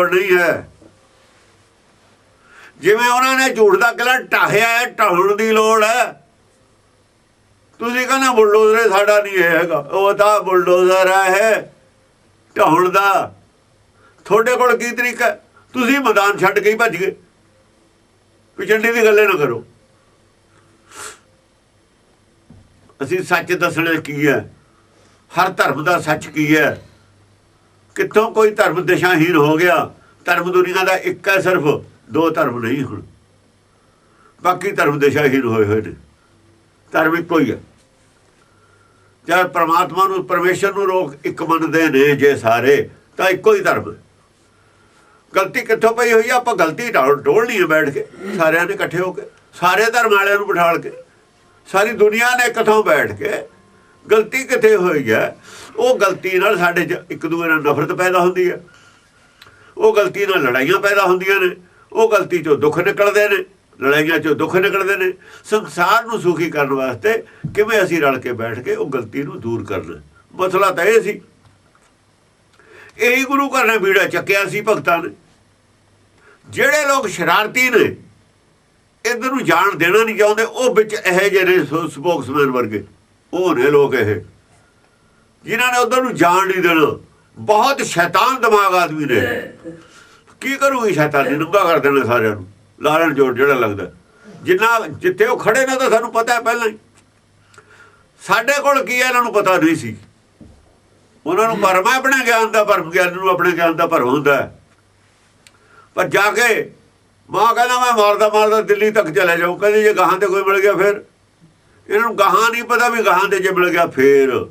ਲੋੜ ਨਹੀਂ ਹੈ। ਜਿਵੇਂ ਉਹਨਾਂ ਨੇ ਝੂਠ ਦਾ ਕਿਲਾ ਢਾਹਿਆ ਹੈ, ਢਾਹਣ ਦੀ ਲੋੜ ਹੈ। ਤੁਸੀਂ ਕਹਿੰਦੇ ਬੁਲਡੋਜ਼ਰ ਸਾਡਾ ਨਹੀਂ ਹੈਗਾ। ਉਹ ਤਾਂ ਬੁਲਡੋਜ਼ਰ ਹੈ ਢਾਹਣ ਦਾ। ਤੁਹਾਡੇ ਕੋਲ ਕੀ ਤਰੀਕਾ ਤੁਸੀਂ ਮੈਦਾਨ ਛੱਡ ਕੇ ਹੀ ਭੱਜ ਗਏ। ਪਿਛੰਡੀ ਦੀ ਗੱਲੇ ਨਾ ਕਰੋ। ਅਸੀਂ ਸੱਚ ਦੱਸਣਾ ਕੀ ਹੈ? ਹਰ ਧਰਮ ਦਾ ਸੱਚ ਕੀ ਹੈ? ਕਿੱਥੋਂ ਕੋਈ ਧਰਮ ਦਿਸ਼ਾਹੀਨ ਹੋ ਗਿਆ? ਧਰਮ ਦੁਨੀਆ ਦਾ ਇੱਕ ਹੈ ਸਿਰਫ, ਦੋ ਧਰਮ ਨਹੀਂ ਹੁਣ। ਬਾਕੀ ਧਰਮ ਦਿਸ਼ਾਹੀਨ ਹੋਏ ਹੋਏ ਨੇ। ਧਰਮ ਇੱਕੋ ਹੀ ਹੈ। ਜਦ ਪ੍ਰਮਾਤਮਾ ਨੂੰ, ਪਰਮੇਸ਼ਰ ਨੂੰ ਲੋਕ ਇੱਕ ਮੰਨਦੇ ਨੇ ਜੇ ਸਾਰੇ, ਤਾਂ ਇੱਕੋ ਹੀ ਧਰਮ ਗਲਤੀ ਕਿੱਥੋਂ ਪਈ ਹੋਈ ਆ? ਆਪਾਂ ਗਲਤੀ ਢਾਲ ਢੋਲਣੀ ਹੈ ਬੈਠ ਕੇ, ਸਾਰਿਆਂ ਨੇ ਇਕੱਠੇ ਹੋ ਕੇ, ਸਾਰੇ ਧਰਮ ਵਾਲਿਆਂ ਨੂੰ ਬਿਠਾਲ ਕੇ, ਸਾਰੀ ਦੁਨੀਆ ਨੇ ਇਕੱਠੋਂ ਬੈਠ ਕੇ ਗਲਤੀ ਕਿੱਥੇ ਹੋਈ ਹੈ? ਉਹ ਗਲਤੀ ਨਾਲ ਸਾਡੇ 'ਚ ਇੱਕ ਦੂਜੇ ਨਾਲ ਨਫ਼ਰਤ ਪੈਦਾ ਹੁੰਦੀ ਹੈ। ਉਹ ਗਲਤੀ ਨਾਲ ਲੜਾਈਆਂ ਪੈਦਾ ਹੁੰਦੀਆਂ ਨੇ। ਉਹ ਗਲਤੀ 'ਚੋਂ ਦੁੱਖ ਨਿਕਲਦੇ ਨੇ। ਲੜਾਈਆਂ 'ਚੋਂ ਦੁੱਖ ਨਿਕਲਦੇ ਨੇ। ਸੰਸਾਰ ਨੂੰ ਸੁਖੀ ਕਰਨ ਵਾਸਤੇ ਕਿਵੇਂ ਅਸੀਂ ਰਲ ਕੇ ਬੈਠ ਕੇ ਉਹ ਗਲਤੀ ਨੂੰ ਦੂਰ ਕਰਨਾ ਮਸਲਾ ਤਾਂ ਇਹ ਸੀ। ਇਹੀ ਗੁਰੂ ਘਰ ਨੇ ਬੀੜਾ ਚੱਕਿਆ ਸੀ ਭਗਤਾਂ ਨੇ। ਜਿਹੜੇ ਲੋਕ ਸ਼ਰਾਰਤੀ ਨੇ, ਇਧਰ ਨੂੰ ਜਾਣ ਦੇਣਾ ਨਹੀਂ ਚਾਹੁੰਦੇ, ਉਹ ਵਿੱਚ ਇਹ ਜਿਹੇ ਨੇ ਸਪੋਕਸਮੈਨ ਵਰਗੇ। ਉਹ ਨੇ ਲੋਕ ਇਹ। ਜਿਨ੍ਹਾਂ ਨੇ ਉਧਰ ਨੂੰ ਜਾਣ ਨਹੀਂ ਦੇਣਾ। ਬਹੁਤ ਸ਼ੈਤਾਨ ਦਿਮਾਗ ਆਦਮੀ ਨੇ। ਕੀ ਕਰੂਗੀ ਸ਼ੈਤਾਨ ਸ਼ੈਤਾਨੀ? ਨੰਗਾ ਕਰ ਦੇਣਾ ਸਾਰਿਆਂ ਨੂੰ। ਲਾਲਣ ਜੋੜ ਜਿਹੜਾ ਲੱਗਦਾ। ਜਿੰਨਾ ਜਿੱਥੇ ਉਹ ਖੜੇ ਨੇ ਤਾਂ ਸਾਨੂੰ ਪਤਾ ਹੈ ਪਹਿਲਾਂ ਹੀ। ਸਾਡੇ ਕੋਲ ਕੀ ਹੈ, ਇਹਨਾਂ ਨੂੰ ਪਤਾ ਨਹੀਂ ਸੀ। ਉਹਨਾਂ ਨੂੰ ਭਰਮ ਹੈ ਆਪਣੇ ਗਿਆਨ ਦਾ। ਭਰਮ ਗਿਆਨ ਨੂੰ ਆਪਣੇ ਗਿਆਨ ਦਾ ਭਰਮ ਹੁੰਦਾ ਪਰ ਜਾ ਕੇ ਮਾਂ ਕਹਿੰਦਾ, ਮੈਂ ਮਾਰਦਾ ਮਾਰਦਾ, ਦਿੱਲੀ ਤੱਕ ਚਲੇ ਜਾਊ। ਕਹਿੰਦੀ, ਜੇ ਗਾਹਾਂ ਤੇ ਕੋਈ ਮਿਲ ਗਿਆ ਫਿਰ? ਇਹਨਾਂ ਨੂੰ ਗਾਹਾਂ ਨਹੀਂ ਪਤਾ ਵੀ ਗਾਹਾਂ ਤੇ ਜੇ ਮਿਲ ਗਿਆ ਫੇਰ।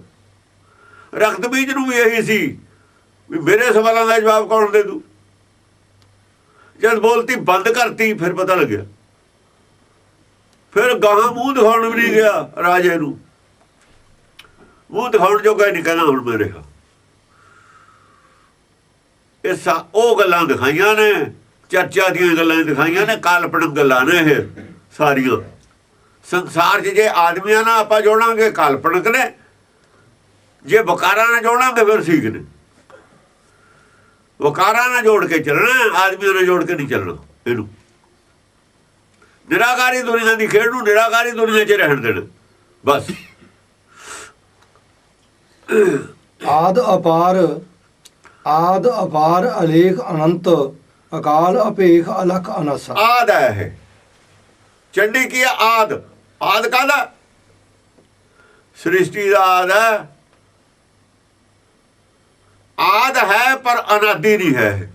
ਰਖਤ ਬੀਜ ਨੂੰ ਵੀ ਇਹੀ ਸੀ ਵੀ ਮੇਰੇ ਸਵਾਲਾਂ ਦਾ ਜਵਾਬ ਕੌਣ ਦੇ ਦੂ? ਜਦ ਬੋਲਤੀ ਬੰਦ ਕਰਤੀ, ਫਿਰ ਪਤਾ ਲੱਗਿਆ। ਫਿਰ ਗਾਹਾਂ ਮੂੰਹ ਦਿਖਾਉਣ ਵੀ ਨਹੀਂ ਗਿਆ ਰਾਜੇ ਨੂੰ। ਮੂੰਹ ਦਿਖਾਉਣ ਜੋਗਾ ਹੀ ਨਹੀਂ ਕਹਿੰਦਾ ਹੁਣ ਮੈਂ ਰਿਹਾ। ਇਹ ਸਾ ਉਹ ਗੱਲਾਂ ਦਿਖਾਈਆਂ ਨੇ, ਚਰਚਾ ਦੀਆਂ ਗੱਲਾਂ ਦਿਖਾਈਆਂ ਨੇ, ਕਾਲਪਨਿਕ ਗੱਲਾਂ ਨੇ ਇਹ ਸਾਰੀਆਂ। ਸੰਸਾਰ 'ਚ ਜੇ ਆਦਮੀਆਂ ਨਾਲ ਆਪਾਂ ਜੋੜਾਂਗੇ ਕਾਲਪਨਿਕ ਨੇ। ਜੇ ਵਕਾਰਾਂ ਨਾਲ ਜੋੜਾਂਗੇ ਫਿਰ ਠੀਕ ਨੇ। ਵਕਾਰਾਂ ਨਾਲ ਜੋੜ ਕੇ ਚੱਲਣਾ ਆਦਮੀਆਂ ਨਾਲ ਜੋੜ ਕੇ ਨਹੀਂ ਚੱਲਣਾ ਇਹਨੂੰ। ਨਿਰਾਕਾਰੀ ਦੁਨੀਆ ਦੀ ਖੇਡ ਨੂੰ ਨਿਰਾਕਾਰੀ ਦੁਨੀਆ 'ਚ ਰਹਿਣ ਦੇਣਾ ਬਸ। ਆਦ ਅਪਾਰ ਆਦ ਅਪਾਰ ਅਲੇਖ ਅਨੰਤ ਅਕਾਲ ਅਪੇਖ ਅਲਖ ਅਨਸ। ਆਦ ਹੈ ਚੰਡੀ ਕੀ ਆਦ। ਆਦ ਕਾਹਦਾ? ਸ੍ਰਿਸ਼ਟੀ ਦਾ ਆਦ ਹੈ। ਆਦ ਹੈ, ਪਰ ਅਨਾਦੀ ਨਹੀਂ ਹੈ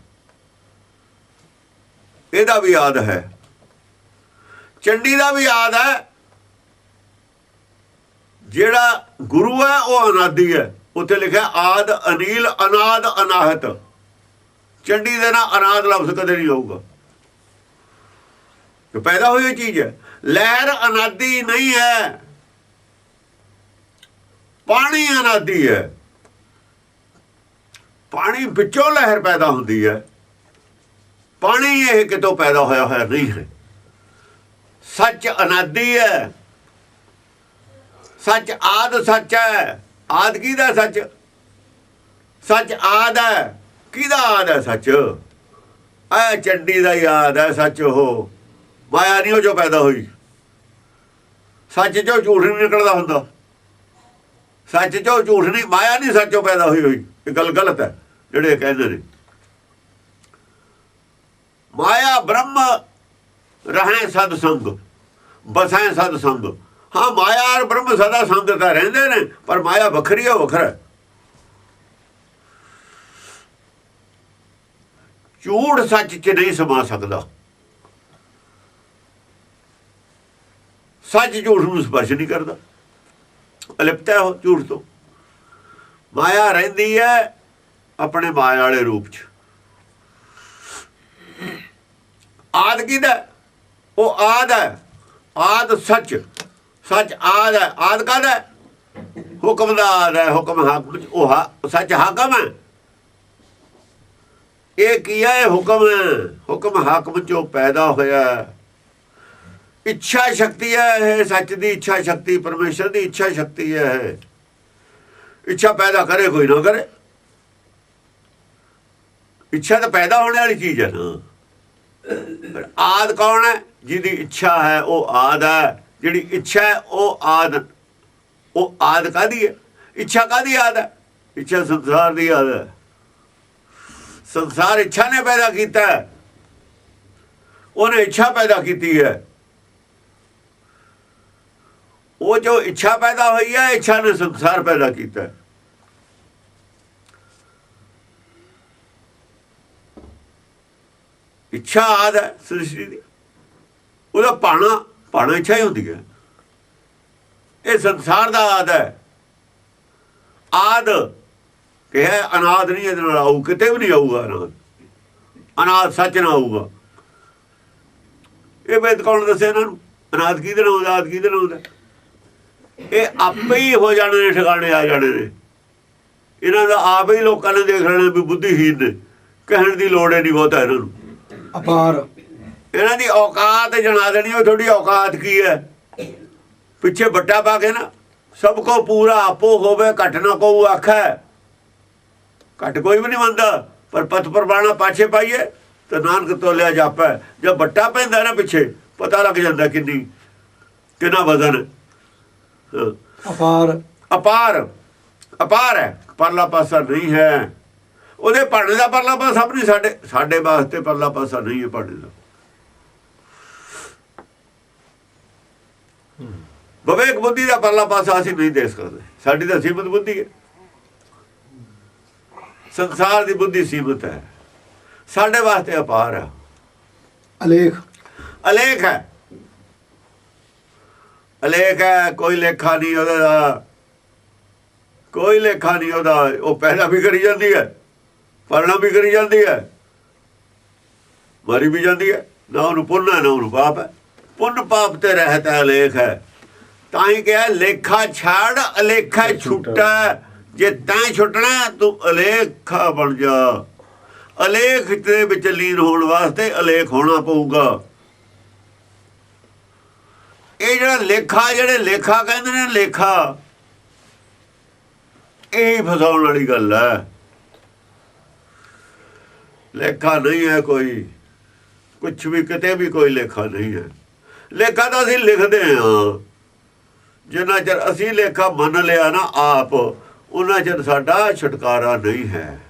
ਇਹਦਾ ਵੀ ਆਦ ਹੈ। ਚੰਡੀ ਦਾ ਵੀ ਆਦ ਹੈ। ਜਿਹੜਾ ਗੁਰੂ ਹੈ, ਉਹ ਅਨਾਦੀ ਹੈ। ਉੱਥੇ ਲਿਖਿਆ, ਆਦ ਅਨੀਲ, ਅਨਾਦ ਅਨਾਹਤ। ਚੰਡੀ ਦੇ ਨਾਲ ਅਨਾਦ ਲਫ਼ਜ਼ ਕਦੇ ਨਹੀਂ ਆਊਗਾ ਜੋ ਪੈਦਾ ਹੋਈ ਹੋਈ ਚੀਜ਼ ਹੈ। ਲਹਿਰ ਅਨਾਦੀ ਨਹੀਂ ਹੈ। ਪਾਣੀ ਅਨਾਦੀ ਹੈ। ਪਾਣੀ ਵਿੱਚੋਂ ਲਹਿਰ ਪੈਦਾ ਹੁੰਦੀ ਹੈ। ਪਾਣੀ ਇਹ ਕਿਤੋਂ ਪੈਦਾ ਹੋਇਆ ਹੋਇਆ ਨਹੀਂ ਹੈ। ਸੱਚ ਅਨਾਦੀ ਹੈ। ਸੱਚ ਆਦ ਸੱਚ ਹੈ। ਆਦ ਕਿਹਦਾ ਸੱਚ? ਸੱਚ ਆਦ ਹੈ। ਕਿਹਦਾ ਆਦ ਹੈ ਸੱਚ? ਐ ਚੰਡੀ ਦਾ ਯਾਦ ਹੈ ਸੱਚ ਉਹ। ਮਾਇਆ ਨਹੀਂ ਉਹ ਜੋ ਪੈਦਾ ਹੋਈ। ਸੱਚ ਚੋਂ ਝੂਠ ਨਹੀਂ ਨਿਕਲਦਾ ਹੁੰਦਾ। ਸੱਚ ਚੋਂ ਝੂਠ ਨਹੀਂ ਮਾਇਆ ਨਹੀਂ ਸੱਚੋਂ ਪੈਦਾ ਹੋਈ ਹੋਈ। ਇਹ ਗੱਲ ਗਲਤ ਹੈ, ਜਿਹੜੇ ਕਹਿੰਦੇ ਨੇ। ਮਾਇਆ ਬ੍ਰਹਮ ਰਹੇ ਸਦ ਸੰਗ ਬਸੈ ਸਦ ਸੰਗ। ਹਾਂ ਮਾਇਆ ਔਰ ਬ੍ਰਹਮ ਸਦਾ ਸੰਗ ਤਾਂ ਰਹਿੰਦੇ ਨੇ, ਪਰ ਮਾਇਆ ਵੱਖਰੀ ਹੈ ਵੱਖਰਾ ਝੂਠ ਸੱਚ 'ਚ ਨਹੀਂ ਸਮਾ ਸਕਦਾ। ਸੱਚ ਝੂਠ ਨੂੰ ਸਪਰਸ਼ ਨਹੀਂ ਕਰਦਾ। ਅਲਿਪਤ ਹੈ ਉਹ ਝੂਠ ਤੋਂ। ਮਾਇਆ ਰਹਿੰਦੀ ਹੈ ਆਪਣੇ ਮਾਇਆ ਵਾਲੇ ਰੂਪ 'ਚ। ਆਦ ਕਿਹਦਾ ਉਹ ਆਦ ਹੈ। ਆਦ ਸੱਚ। ਸੱਚ ਆਦ ਹੈ। ਆਦ ਕਾਹਦਾ ਹੁਕਮ ਦਾ ਆਦ ਹੈ। ਹੁਕਮ ਹਾਕਮ ਉਹ ਹਾ- ਸੱਚ ਹਾਕਮ ਹੈ। ਇਹ ਕੀ ਹੈ? ਇਹ ਹੁਕਮ ਹੈ। ਹੁਕਮ ਹਾਕਮ ਚੋਂ ਪੈਦਾ ਹੋਇਆ ਇੱਛਾ ਸ਼ਕਤੀ ਹੈ, ਇਹ ਸੱਚ ਦੀ ਇੱਛਾ ਸ਼ਕਤੀ, ਪਰਮੇਸ਼ਰ ਦੀ ਇੱਛਾ ਸ਼ਕਤੀ ਹੈ ਇਹ। ਇੱਛਾ ਪੈਦਾ ਕਰੇ, ਕੋਈ ਨਾ ਕਰੇ। ਇੱਛਾ ਤਾਂ ਪੈਦਾ ਹੋਣ ਵਾਲੀ ਚੀਜ਼ ਹੈ। ਨਾ ਪਰ ਆਦ ਕੌਣ ਹੈ? ਜਿਹਦੀ ਇੱਛਾ ਹੈ, ਉਹ ਆਦ ਹੈ। ਜਿਹੜੀ ਇੱਛਾ ਹੈ, ਉਹ ਆਦ। ਉਹ ਆਦ ਕਾਦੀ ਹੈ? ਇੱਛਾ ਕਾਦੀ ਆਦ ਹੈ? ਇੱਛਾ ਸੰਸਾਰ ਦੀ ਆਦ ਹੈ। ਸੰਸਾਰ ਇੱਛਾ ਨੇ ਪੈਦਾ ਕੀਤਾ ਉਹਨੇ ਇੱਛਾ ਪੈਦਾ ਕੀਤੀ ਹੈ। ਉਹ ਜੋ ਇੱਛਾ ਪੈਦਾ ਹੋਈ ਹੈ, ਇੱਛਾ ਨੇ ਸੰਸਾਰ ਪੈਦਾ ਕੀਤਾ ਹੈ। ਇੱਛਾ ਆਦ ਹੈ ਸ੍ਰਿਸ਼ਟੀ ਦੀ। ਉਹਦਾ ਪਾਣਾ ਪਾਣਾ ਇੱਛਾ ਹੀ ਹੁੰਦੀ ਹੈ। ਇਹ ਸੰਸਾਰ ਦਾ ਆਦ ਹੈ। ਆਦ ਕਿ ਅਨਾਦ ਨਹੀਂ ਇਹਦੇ ਨਾਲ ਆਊ, ਕਿਤੇ ਵੀ ਨਹੀਂ ਆਊਗਾ ਅਨਾਦ। ਅਨਾਦ ਸੱਚ ਨਾ ਆਊਗਾ। ਇਹ ਵੇਦ ਕੌਣ ਦੱਸੇ ਇਹਨਾਂ ਨੂੰ? ਅਨਾਦ ਕਿਹਦੇ ਨਾਲ ਆਉਂਦਾ, ਆਦ ਕਿਹਦੇ ਨਾਲ ਆਉਂਦਾ? ਇਹ ਆਪੇ ਹੀ ਹੋ ਜਾਣੇ ਨੇ ਠਿਕਾਣੇ ਆ ਜਾਣੇ ਨੇ। ਇਹਨਾਂ ਦਾ ਆਪ ਹੀ ਲੋਕਾਂ ਨੇ ਦੇਖ ਲੈਣਾ ਵੀ ਬੁੱਧੀਹੀਨ ਨੇ। ਕਹਿਣ ਦੀ ਲੋੜ ਨਹੀਂ ਬਹੁਤਾ ਇਹਨਾਂ ਨੂੰ। ਅਪਾਰ। ਇਹਨਾਂ ਦੀ ਔਕਾਤ ਜਣਾ ਦੇਣੀ ਉਹ ਤੁਹਾਡੀ ਔਕਾਤ ਕੀ ਹੈ? ਪਿੱਛੇ ਵੱਟਾ ਪਾ ਕੇ ਨਾ ਸਭ ਕੋ ਪੂਰਾ ਆਪੋ ਹੋਵੇ ਘਟ ਨਾ ਕੋ ਆਖੈ। ਘਟ ਕੋਈ ਵੀ ਨਹੀਂ ਮੰਨਦਾ ਪਰ ਪਤ ਪਰਵਾਣਾ ਪਾਛੇ ਪਾਈਏ ਤੇ ਨਾਨਕ ਤੋਲਿਆ ਜਾਪੈ। ਜਦ ਵੱਟਾ ਪੈਂਦਾ ਨਾ ਪਿੱਛੇ ਪਤਾ ਲੱਗ ਜਾਂਦਾ ਕਿੰਨੀ ਕਿੰਨਾ ਵਜ਼ਨ। ਅਪਾਰ। ਅਪਾਰ। ਅਪਾਰ ਹੈ। ਪਰਲਾ ਪਾਸਾ ਨਹੀਂ ਹੈ। ਉਹਦੇ ਪੜਨੇ ਦਾ ਪਰਲਾ ਪਾਸਾ ਆਪਣੀ ਸਾਡੇ ਸਾਡੇ ਵਾਸਤੇ ਪਰਲਾ ਪਾਸਾ ਨਹੀਂ ਹੈ ਪੜਨੇ ਦਾ। ਵਿਵੇਕ ਬੁੱਧੀ ਦਾ ਪਰਲਾ ਪਾਸਾ ਅਸੀਂ ਨਹੀਂ ਦੇਖ ਸਕਦੇ। ਸਾਡੀ ਤਾਂ ਸੀਮਤ ਬੁੱਧੀ ਹੈ। ਸੰਸਾਰ ਦੀ ਬੁੱਧੀ ਸੀਮਤ ਹੈ। ਸਾਡੇ ਵਾਸਤੇ ਅਪਾਰ ਹੈ। ਅਲੇਖ। ਅਲੇਖ ਹੈ। ਅਲੇਖ ਹੈ ਕੋਈ ਲੇਖਾ ਨਹੀਂ ਉਹਦਾ ਦਾ। ਕੋਈ ਲੇਖਾ ਨਹੀਂ ਉਹਦਾ। ਉਹ ਪਹਿਲਾਂ ਵੀ ਕਰੀ ਜਾਂਦੀ ਹੈ ਪੜਨਾ ਵੀ ਕਰੀ ਜਾਂਦੀ ਹੈ। ਮਰੀ ਵੀ ਜਾਂਦੀ ਹੈ। ਨਾ ਉਹਨੂੰ ਪੁੰਨ ਹੈ ਨਾ ਉਹਨੂੰ ਪਾਪ ਹੈ। ਪੁੰਨ ਪਾਪ ਤੇ ਰਹਿਤ ਹੈ ਅਲੇਖ ਹੈ। ਤਾਂ ਹੀ ਕਿਹਾ ਲੇਖਾ ਛਾੜ ਅਲੇਖਾ ਛੁੱਟਾ। ਜੇ ਤੈਂ ਛੁੱਟਣਾ ਤੂੰ ਅਲੇਖਾ ਬਣ ਜਾ। ਅਲੇਖ ਦੇ ਵਿੱਚ ਲੀਨ ਹੋਣ ਵਾਸਤੇ ਅਲੇਖ ਹੋਣਾ ਪਊਗਾ। ਇਹ ਜਿਹੜਾ ਲੇਖਾ, ਜਿਹੜੇ ਲੇਖਾ ਕਹਿੰਦੇ ਨੇ ਲੇਖਾ, ਇਹ ਫਸਾਉਣ ਵਾਲੀ ਗੱਲ ਹੈ। ਲੇਖਾ ਨਹੀਂ ਹੈ ਕੋਈ। ਕੁਝ ਵੀ, ਕਿਤੇ ਵੀ ਕੋਈ ਲੇਖਾ ਨਹੀਂ ਹੈ। ਲੇਖਾ ਤਾਂ ਅਸੀਂ ਲਿਖਦੇ ਹਾਂ। ਜਿੰਨਾ ਚਿਰ ਅਸੀਂ ਲੇਖਾ ਮੰਨ ਲਿਆ ਨਾ ਆਪ, ਉਹਨਾਂ ਚਿਰ ਸਾਡਾ ਛੁਟਕਾਰਾ ਨਹੀਂ ਹੈ।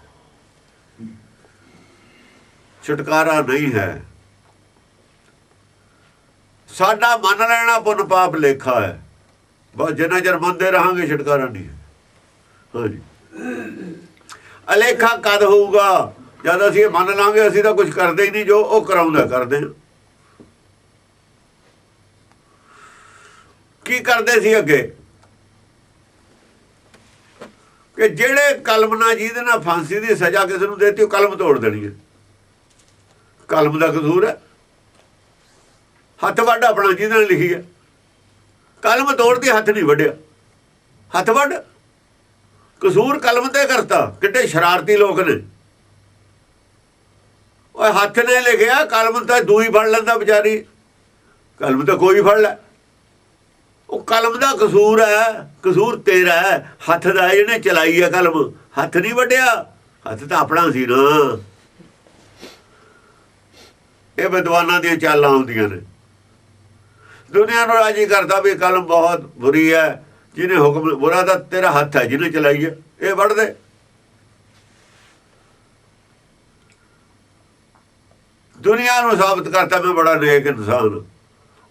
ਛੁਟਕਾਰਾ ਨਹੀਂ ਹੈ। ਸਾਡਾ ਮੰਨ ਲੈਣਾ ਪੁੰਨ ਪਾਪ ਲੇਖਾ ਹੈ। ਬਸ ਜਿੰਨਾ ਚਿਰ ਮੰਨਦੇ ਰਹਾਂਗੇ, ਛੁਟਕਾਰਾ ਨਹੀਂ ਹਾਂਜੀ। ਅਲੇਖਾ ਕਦ ਹੋਊਗਾ? ਜਦ ਅਸੀਂ ਮੰਨ ਲਾਂਗੇ, ਅਸੀਂ ਤਾਂ ਕੁਝ ਕਰਦੇ ਹੀ ਨਹੀਂ, ਜੋ ਉਹ ਕਰਾਉਂਦਾ ਕਰਦੇ ਹਾਂ। ਕੀ ਕਰਦੇ ਸੀ ਅੱਗੇ? ਕਿ ਜਿਹੜੇ ਕਲਮ ਨਾਲ ਜਿਹਦੇ ਨਾਲ ਫਾਂਸੀ ਦੀ ਸਜ਼ਾ ਕਿਸੇ ਨੂੰ ਦੇਤੀ, ਉਹ ਕਲਮ ਤੋੜ ਦੇਣੀ ਹੈ। ਕਲਮ ਦਾ ਕਸੂਰ ਹੈ। ਹੱਥ ਵੱਢ ਆਪਣਾ ਜਿਹਦੇ ਨਾਲ ਲਿਖੀ ਹੈ ਕਲਮ ਤੋੜਦੀ ਹੱਥ ਨਹੀਂ ਵੱਢਿਆ। ਹੱਥ ਵੱਢ। ਕਸੂਰ ਕਲਮ ਤੇ ਕਰਤਾ। ਕਿੱਡੇ ਸ਼ਰਾਰਤੀ ਲੋਕ ਨੇ। ਓਏ ਹੱਥ ਨੇ ਲਿਖਿਆ, ਕਲਮ ਤਾਂ ਦੂਈ ਫੜ ਲੈਂਦਾ ਵਿਚਾਰੀ। ਕਲਮ ਤਾਂ ਕੋਈ ਫੜ ਲੈ। ਉਹ ਕਲਮ ਦਾ ਕਸੂਰ ਹੈ, ਕਸੂਰ ਤੇਰਾ ਹੈ। ਹੱਥ ਦਾ ਹੈ ਜਿਹਨੇ ਚਲਾਈ ਹੈ ਕਲਮ। ਹੱਥ ਨਹੀਂ ਵੱਢਿਆ। ਹੱਥ ਤਾਂ ਆਪਣਾ ਸੀ ਨਾ। ਇਹ ਵਿਦਵਾਨਾਂ ਦੀਆਂ ਚਾਲਾਂ ਹੁੰਦੀਆਂ ਨੇ। ਦੁਨੀਆ ਨੂੰ ਰਾਜੀ ਕਰਦਾ ਵੀ ਕਲਮ ਬਹੁਤ ਬੁਰੀ ਹੈ, ਜਿਹਨੇ ਹੁਕਮ, ਬੁਰਾ ਤਾਂ ਤੇਰਾ ਹੱਥ ਹੈ, ਜਿਹਨੇ ਚਲਾਈ ਹੈ ਇਹ ਵੱਢ ਦੇ ਦੁਨੀਆ ਨੂੰ ਸਾਬਤ ਕਰਤਾ ਮੈਂ ਬੜਾ ਨੇਕ ਇਨਸਾਨ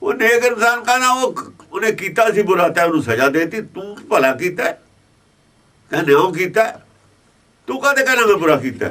ਉਹ ਨੇਕ ਇਨਸਾਨ ਕਹਿੰਦਾ? ਉਹ ਉਹਨੇ ਕੀਤਾ ਸੀ ਬੁਰਾ ਤਾਂ ਉਹਨੂੰ ਸਜ਼ਾ ਦੇਤੀ। ਤੂੰ ਭਲਾ ਕੀਤਾ ਕਹਿੰਦੇ, ਉਹ ਕੀਤਾ ਤੂੰ ਕਦੇ ਕਹਿੰਦਾ ਮੈਂ ਬੁਰਾ ਕੀਤਾ